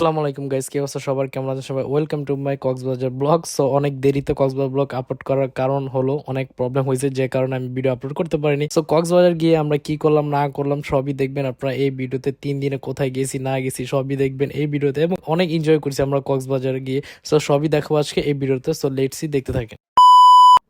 আসসালামু আলাইকুম গাইস কি অবস্থা সবার? কেমন আছে সবাই? Welcome to my Cox's Bazar blog so অনেক দেরিতে কক্সবাজার ব্লগ আপলোড করার কারণ হলো, অনেক প্রবলেম হয়েছে, যে কারণে আমি ভিডিও আপলোড করতে পারিনি। সো কক্সবাজার গিয়ে আমরা কি করলাম, না করলাম, সবই দেখবেন। আপনারা এই ভিডিওতে তিন দিনে কোথায় গেছি, না গেছি, সবই দেখবেন এই ভিডিওতে এবং অনেক এনজয় করছি আমরা কক্সবাজার গিয়ে। সো সবই দেখাবো আজকে এই ভিডিওতে সো লেটসি দেখতে থাকেন।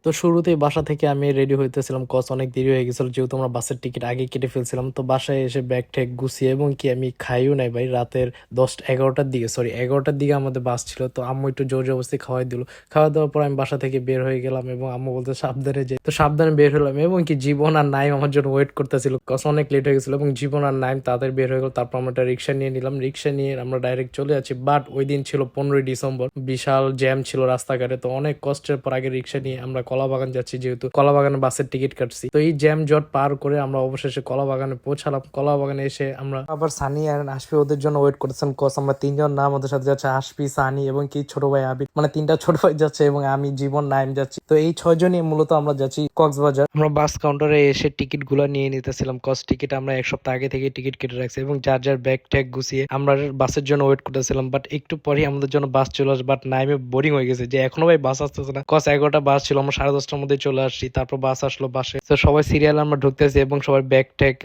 তো শুরুতেই বাসা থেকে আমি রেডি হইতেছিলাম কস অনেক দেরি হয়ে গেছিল, যেহেতু আমরা বাসের টিকিট আগে কেটে ফেলছিলাম, তো বাসায় এসে ব্যাগ ট্যাগ গুছিয়ে এবং কি আমি খাইও নাই ভাই, রাতের দশটা এগারোটার দিকে সরি এগারোটার দিকে আমাদের বাস ছিল, তো আম্মু একটু জোর জবরদস্তি খাওয়াই দিল। খাওয়া দাওয়ার পর আমি বাসা থেকে বের হয়ে গেলাম এবং আম্মু বলতে, সাবধানে যে তো সাবধানে বের হলাম এবং কি জীবন আর নাইম আমার জন্য ওয়েট করতেছিল কস অনেক লেট হয়ে গেছিল এবং জীবন আর নাইম তাদের বের হয়ে গেল, তারপর আমরা একটা রিক্সা নিয়ে নিলাম রিক্সা নিয়ে আমরা ডাইরেক্ট চলে যাচ্ছি বাট ওই দিন ছিল পনেরোই ডিসেম্বর, বিশাল জ্যাম ছিল রাস্তাঘাটে, তো অনেক কষ্টের পর আগে রিক্সা নিয়ে আমরা কলা বাগান যাচ্ছি যেহেতু কলা বাগানে বাসের টিকিট কাটছি। তো এই জ্যাম জট পার করে আমরা অবশেষে কলা বাগানে পৌঁছালাম। কলা বাগানে এসে আমরা আবার সানি আর আশপি ওদের জন্য ওয়েট করতেছেন কস আমরা তিনজন না আমাদের সাথে যাচ্ছে আশপি সানি এবং কি ছোট ভাই আবির। মানে তিনটা ছোট ভাই যাচ্ছে এবং আমি জীবন নাইম যাচ্ছি। তো এই ছয়জনই মূলত আমরা যাচ্ছি কক্সবাজার। আমরা বাস কাউন্টারে এসে টিকিটগুলো নিয়ে নিতেছিলাম। কস টিকিট আমরা এক সপ্তাহ আগে থেকে টিকিট কেটে রাখছি এবং যার যার ব্যাগ ট্যাগ গুছিয়ে আমরা বাসের জন্য ওয়েট করতেছিলাম। বাট একটু পরে আমাদের জন্য বাস চলে আসে বাট নাইমে বোরিং হয়ে গেছে যে এখনও ভাই বাস আসতেছে না। কস এগারোটা বাস ছিল আমরা সাড়ে দশটার মধ্যে চলে আসছি, তারপর বাস আসলো বাসে তো সবাই সিরিয়াল আমরা ঢুকতেছি এবং সবার ব্যাগ ট্যাগ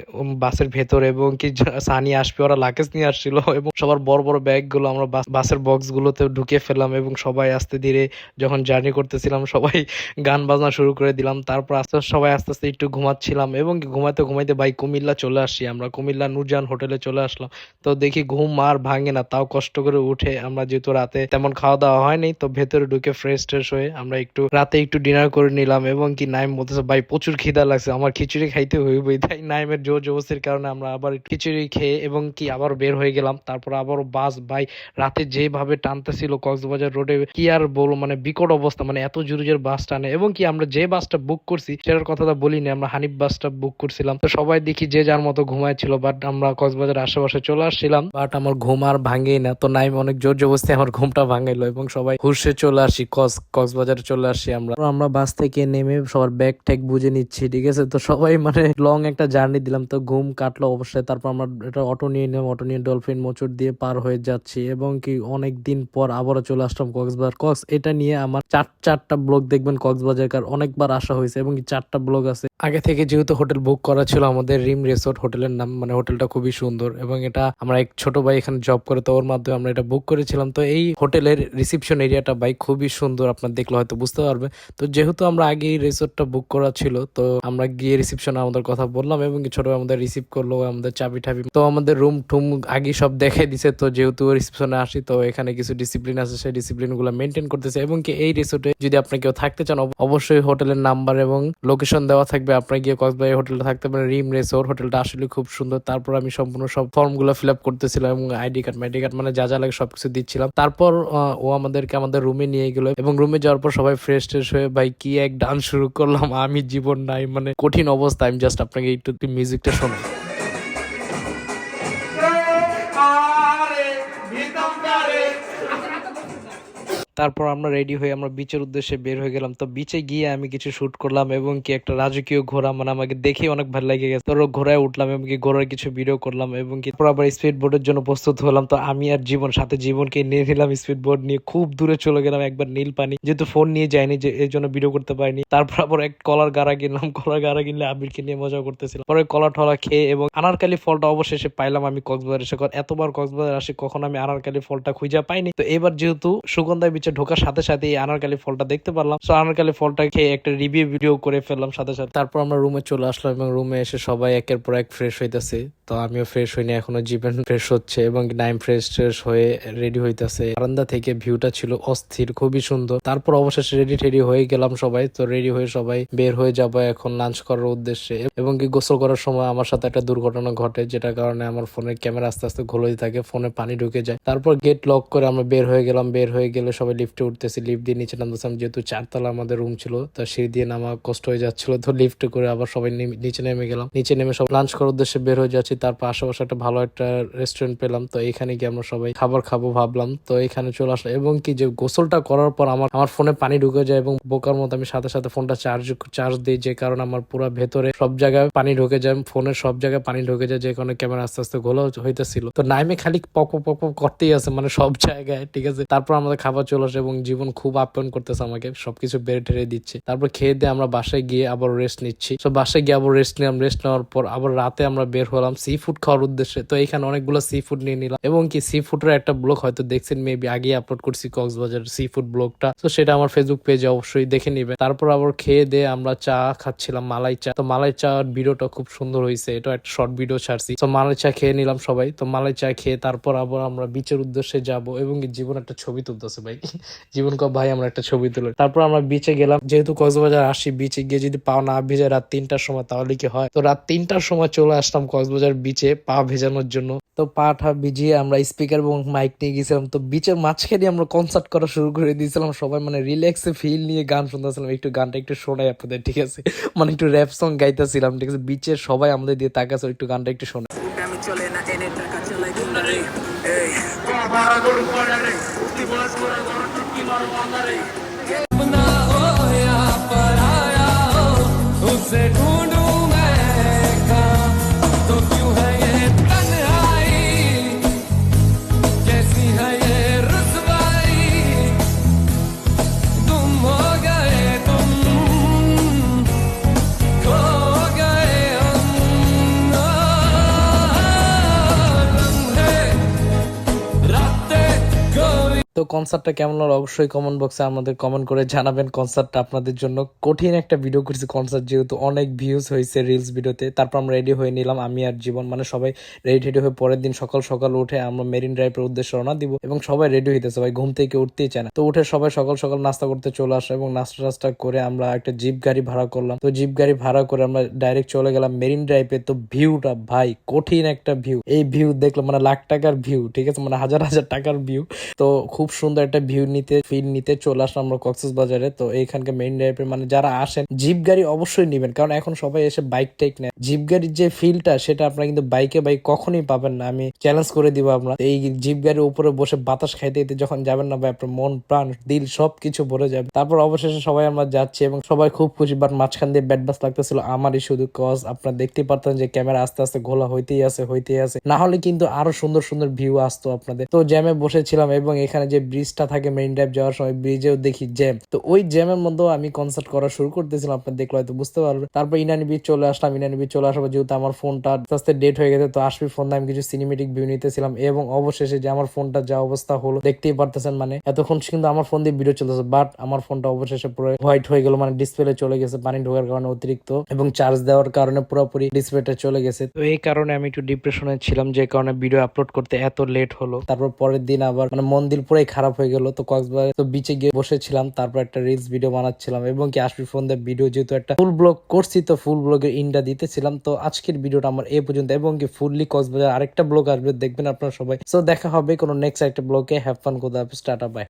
বাসের ভেতরে এবং কি সানি আসবে, ওরা লাকেজ নিয়ে আসছিল এবং সবার বড় বড় ব্যাগগুলো আমরা বাসের বক্স গুলোতে ঢুকিয়ে ফেললাম এবং সবাই আস্তে ধীরে যখন জার্নি করতেছিলাম, সবাই গান বাজনা শুরু করে দিলাম। তারপর আস্তে আস্তে সবাই আস্তে আস্তে একটু ঘুমাচ্ছিলাম এবং ঘুমাতে ঘুমাইতে ভাই কুমিল্লা চলে আসছি আমরা। কুমিল্লা নুরজান হোটেলে চলে আসলাম। তো দেখি ঘুম আর ভাঙে না, তাও কষ্ট করে উঠে আমরা যেহেতু রাতে তেমন খাওয়া দাওয়া হয়নি তো ভেতরে ঢুকে ফ্রেশ ট্রেশ হয়ে আমরা একটু রাতে একটু ডিনার করে নিলাম এবং কি নাইম বলতেছে, ভাই, প্রচুর খিদা লাগছে, আমার খিচুড়ি খাইতে হইবই। তাই নাইমের জোর জবস্তির কারণে আমরা আবার খিচুড়ি খেয়ে এবং কি আবার বের হয়ে গেলাম। তারপর আবার বাস, ভাই, রাতে যেভাবে টানতেছিল কক্সবাজার রোডে, কি আর বলব মানে বিকট অবস্থা মানে এত জোরে জোরে বাস টানে এবং কি আমরা যে বাসটা বুক করছি, সেটার কথাটা বলিনি, আমরা হানিফ বাসটা বুক করছিলাম। তো সবাই দেখি যে যার মতো ঘুমাইছিল বাট আমরা কক্সবাজার আশেপাশে চলে আসছিলাম। বাট আমার ঘুম আর ভাঙেই না, তো নাইম অনেক জোর জবস্তি আমার ঘুমটা ভাঙাইলো এবং সবাই হুশে চলে আসি কস কক্সবাজারে চলে আসি আমরা। আমরা বাস থেকে নেমে সবার ব্যাগ ট্যাগ বুঝে নিচ্ছি, ঠিক আছে? তো সবাই মানে লং একটা জার্নি দিলাম। তো ঘুম কাটলো অবশ্যই। তারপর আমরা এটা অটো নিয়ে নিলাম। অটো নিয়ে ডলফিন মোচর দিয়ে পার হয়ে যাচ্ছি এবং কি অনেক দিন পর আবারও চলে আসলাম কক্সবাজার। কক্স, এটা নিয়ে আমার চার, চারটা ব্লগ দেখবেন কক্সবাজার কার। অনেকবার আসা হয়েছে এবং চারটা ব্লগ আছে। আগে থেকে যেহেতু হোটেল বুক করা ছিল, আমাদের রিম রিসোর্ট হোটেলের নাম মানে হোটেলটা খুবই সুন্দর এবং এটা আমরা এক ছোট ভাই এখানে জব করে, তো ওর মাধ্যমে আমরা এটা বুক করেছিলাম। তো এই হোটেলের রিসিপশন এরিয়াটা ভাই খুবই সুন্দর। আপনার দেখলে হয়তো বুঝতে পারবে। তো যেহেতু আমরা আগে এই রিসোর্টটা বুক করা ছিল, তো আমরা গিয়ে রিসিপশনে আমাদের কথা বললাম এবং ছোট আমাদের রিসিভ করল, আমাদের চাবি টাবি তো আমাদের রুম টুম আগে সব দেখে দিছে, তো যেহেতু রিসিপশনে আসি, তো এখানে কিছু ডিসিপ্লিন আছে, সেই ডিসিপ্লিনগুলো মেনটেন করতেছে এবং কি এই রিসোর্টে যদি আপনি কেউ থাকতে চান, অব- অবশ্যই হোটেলের নাম্বার এবং লোকেশন দেওয়া থাকবে। আপনার গিয়ে কক্সবাজার হোটেলটা থাকতে পারেন, রিম রিসোর্ট হোটেলটা আসলে খুব সুন্দর। তারপর আমি সম্পূর্ণ সব ফর্মগুলো ফিল আপ করতেছিলাম এবং আইডি কার্ড মাইডি কার্ড মানে যা যা লাগে সবকিছু দিচ্ছিলাম। তারপর ও আমাদেরকে আমাদের রুমে নিয়ে গেলো এবং রুমে যাওয়ার পর সবাই ফ্রেশ ট্রেশ হয়ে ভাই কি এক ডান্স শুরু করলাম? আমি জীবন নাই মানে কঠিন অবস্থা। আমি জাস্ট আপনাকে একটু মিউজিকটা শোনাই। তারপর আমরা রেডি হয়ে আমরা বিচের উদ্দেশ্যে বের হয়ে গেলাম। তো বিচে গিয়ে আমি কিছু শুট করলাম এবং কি একটা রাজকীয় ঘোড়া মানে আমাকে দেখে অনেক ভালো লেগে গেছে। তোর ঘোড়ায় উঠলাম এবং কি ঘোড়ার কিছু ভিডিও করলাম এবং কি তারপর আবার স্পিড বোর্ডের জন্য প্রস্তুত হলাম। তো আমি আর জীবন, সাথে জীবনকে নিয়ে নিলাম স্পিড বোর্ড নিয়ে। খুব দূরে চলে গেলাম একবার নীল পানি। যেহেতু ফোন নিয়ে যায়নি যে এই জন্য ভিডিও করতে পারিনি। তারপর আবার এক কলার গাড়া কিনলাম। কলার গাড়া কিনলে আবিরকে নিয়ে মজা করতেছিলাম। পরে কলা ঠলা খেয়ে এবং আনারকালি ফলটা অবশেষে পাইলাম আমি কক্সবাজার এসে এতবার কক্সবাজার আসি, কখন আমি আনারকালি ফলটা খুঁজে পাইনি। তো এবার যেহেতু সুগন্ধা বিচে ঢোকার সাথে সাথে এই আনারকালি ফলটা দেখতে পারলাম। তো আনারকালি ফলটা খেয়ে একটা রিভিউ ভিডিও করে ফেললাম সাথে সাথে। তারপর আমরা রুমে চলে আসলাম এবং রুমে এসে সবাই একের পর এক ফ্রেশ হইতেছে। তো আমিও ফ্রেশ হইনি, এখনও জীবন ফ্রেশ হচ্ছে এবং নাইম ফ্রেশ ট্রেশ হয়ে রেডি হইতেছে। বারান্দা থেকে ভিউটা ছিল অস্থির, খুবই সুন্দর। তারপর অবশেষে রেডি টেডি হয়ে গেলাম সবাই। তো রেডি হয়ে সবাই বের হয়ে যাব এখন লাঞ্চ করার উদ্দেশ্যে এবং কি গোসল করার সময় আমার সাথে একটা দুর্ঘটনা ঘটে যেটা কারণে আমার ফোনের ক্যামেরা আস্তে আস্তে ঘোলই থাকে ফোনে পানি ঢুকে যায়। তারপর গেট লক করে আমরা বের হয়ে গেলাম। বের হয়ে গেলে সবাই লিফটে উঠতেছি লিফট দিয়ে নিচে নামতেছিলাম যেহেতু চারতলা আমাদের রুম ছিল, তো সিঁড়ি দিয়ে নামা কষ্ট হয়ে যাচ্ছিল, তো লিফটে করে আবার সবাই নিচে নেমে গেলাম। নিচে নেমে সব লাঞ্চ করার উদ্দেশ্যে বের হয়ে যাচ্ছি তারপর আশেপাশে একটা ভালো একটা রেস্টুরেন্ট পেলাম। তো এখানে গিয়ে আমরা সবাই খাবার খাব ভাবলাম। তো এখানে চলে আসলাম এবং কি যে গোসলটা করার পর আমার আমার ফোনে পানি ঢুকে যায় এবং বোকার মতো আমি সাথে সাথে ফোনটা চার্জ চার্জ দিই, যে কারণে আমার পুরো ভেতরে সব জায়গায় পানি ঢুকে যায় ফোনের সব জায়গায় পানি ঢুকে যায়, যে কারণে ক্যামেরা আস্তে আস্তে ঘোলা হইতেছিল। তো নাইমে খালি পক পক পক করতেই আছে মানে সব জায়গায়, ঠিক আছে? তারপর আমাদের খাবার চলে আসে এবং জীবন খুব আপ্যায়ন করতেছে আমাকে, সবকিছু বেড়ে টেড়ে দিচ্ছে। তারপর খেয়ে দিয়ে আমরা বাসায় গিয়ে আবার রেস্ট নিচ্ছি। তো বাসায় গিয়ে আবার রেস্ট নিলাম রেস্ট নেওয়ার পর আবার রাতে আমরা বের হলাম সি ফুড খাওয়ার উদ্দেশ্যে। তো এখানে অনেকগুলো সি ফুড নিয়ে নিলাম। এবং কি সি ফুডের একটা ব্লগ হয়তো দেখছেন মেবি আগে আপলোড করছি কক্সবাজার সি ফুড ব্লগটা তো সেটা আমার ফেসবুক পেজে অবশ্যই দেখে নিবে তারপর আবার খেয়ে দিয়ে আমরা চা খাচ্ছিলাম, মালাই চা। তো মালাই চা ভিডিওটা খুব সুন্দর হয়েছে। এটা একটা শর্ট ভিডিও ছাড়ছি। তো মালাই চা খেয়ে নিলাম সবাই। তো মালাই চা খেয়ে তারপর আবার আমরা বিচের উদ্দেশ্যে যাব এবং জীবন একটা ছবি তুলতেছে ভাই। জীবন ক ভাই, আমরা একটা ছবি তুলে। তারপর আমরা বিচে গেলাম। যেহেতু কক্সবাজার আসি বিচে গিয়ে যদি পা না ভেজে রাত তিনটার সময়, তাহলে কি হয়? তো রাত তিনটার সময় চলে আসলাম কক্সবাজার বিচে পা ভেজানোর জন্য। তো পাটা ভিজিয়ে আমরা স্পিকার এবং মাইক নিয়ে গেছিলাম। তো বিচের মাঝখানে আমরা কনসার্ট করা শুরু করে দিয়েছিলাম। সবাই মানে রিল্যাক্সে ফিল নিয়ে গান শুনতেছিলাম। একটু গানটা একটু শোনাই আপনাদের, ঠিক আছে? মানে একটু র্যাপ সং গাইতেছিলাম, ঠিক আছে? বিচের সবাই আমাদের দিয়ে তাকাছে একটু গানটা একটু শোনাই। চলে না এনে টাকা চলে গুন্ডারে এই अपना हो या पराया हो उसे ढूंढूं তো কনসার্টটা কেমন হলো? অবশ্যই কমেন্ট বক্সে আমাদের কমেন্ট করে জানাবেন। কনসার্টটা আপনাদের জন্য কঠিন একটা ভিডিও করছি। কনসার্ট যেহেতু অনেক ভিউজ হয়েছে রিলস ভিডিওতে তারপর আমরা রেডি হয়ে নিলাম। আমি আর জীবন মানে সবাই রেডি রেডি হয়ে পরের দিন সকাল সকাল উঠে আমরা মেরিন ড্রাইভের উদ্দেশ্যে রওনা দিব এবং সবাই রেডি হইতেছে। ভাই ঘুম থেকে উঠতেই চায় না। তো উঠে সবাই সকাল সকাল নাস্তা করতে চলে আসে এবং নাস্তা টাস্তা করে আমরা একটা জিপ গাড়ি ভাড়া করলাম। তো জিপ গাড়ি ভাড়া করে আমরা ডাইরেক্ট চলে গেলাম মেরিন ড্রাইভে তো ভিউটা ভাই কঠিন একটা ভিউ এই ভিউ দেখলাম মানে লাখ টাকার ভিউ ঠিক আছে? মানে হাজার হাজার টাকার ভিউ তো খুব সুন্দর একটা ভিউ নিতে ফিল নিতে চলে আসলাম আমরা কক্সেস বাজারে তো এইখানকার মেইন ড্রাইভের মানে যারা আসেন জিপ গাড়ি অবশ্যই নিবেন। কারণ এখন সবাই এসে বাইক টাইক নেয়। জিপ গাড়ির যে ফিলটা সেটা আপনারা কিন্তু বাইকে বাইক কখনোই পাবেন না। আমি চ্যালেঞ্জ করে দিব আমরা এই জিপ গাড়ির উপরে বসে বাতাস খাইতে খাইতে যখন যাবেন না ভাই, আপনার মন, প্রাণ, দিল সব কিছু ভরে যাবে। তারপর অবশেষে সবাই আমরা যাচ্ছি এবং সবাই খুব খুশি বাট মাঝখান দিয়ে ব্যাট বাস লাগতেছিল। আমারই শুধু কজ আপনারা দেখতে পারতেন যে ক্যামেরা আস্তে আস্তে ঘোলা হইতেই আছে হইতেই আছে। না হলে কিন্তু আরও সুন্দর সুন্দর ভিউ আসতো আপনাদের। তো জ্যামে বসেছিলাম এবং এখানে যে ব্রিজটা থাকে মেইন ড্রাইভ যাওয়ার সময় ব্রিজেও দেখি জ্যাম তো ওই জ্যামের মধ্যেও আমি কনসার্ট করা শুরু করতেছিলাম, আপনার দেখলে হয়তো বুঝতে পারবেন। তারপর ইনানি বিচ চলে আসলাম, ইনানি বিচ চলে আসার যেহেতু আমার ফোনটা আস্তে আস্তে ডেট হয়ে গেছে, তো আসবি ফোন আমি কিছু সিনেমেটিক ভিউ নিতেছিলাম এবং অবশেষে যে আমার ফোনটা যা অবস্থা হলো, দেখতেই পারতেছেন মানে এতক্ষণ কিন্তু আমার ফোন দিয়ে ভিডিও চলতেছে বাট আমার ফোনটা অবশেষে পুরো হোয়াইট হয়ে গেল মানে ডিসপ্লে চলে গেছে, পানি ঢোকার কারণে অতিরিক্ত এবং চার্জ দেওয়ার কারণে পুরোপুরি ডিসপ্লেটা চলে গেছে। তো এই কারণে আমি একটু ডিপ্রেশনে ছিলাম, যে কারণে ভিডিও আপলোড করতে এত লেট হলো। তারপর পরের দিন আবার মানে মন দিল পুরাই খারাপ হয়ে গেল। তো কক্সবাজার তো বিচে গিয়ে বসেছিলাম, তারপর একটা রিলস ভিডিও বানাচ্ছিলাম এবং কি আসবি ফোন দিয়ে ভিডিও যেহেতু একটা ফুল ব্লগ করছি, তো ফুল ব্লগের ইন্ডা দিতেছিলাম। তো আজকের ভিডিওটা আমার এ পর্যন্ত এবং কি ফুললি কক্সবাজার আরেকটা ব্লগ আসবে, দেখবেন আপনারা সবাই। সো দেখা হবে কোনো নেক্সট একটা ব্লগে হ্যাভ ফান কোদা স্টার্ট বাই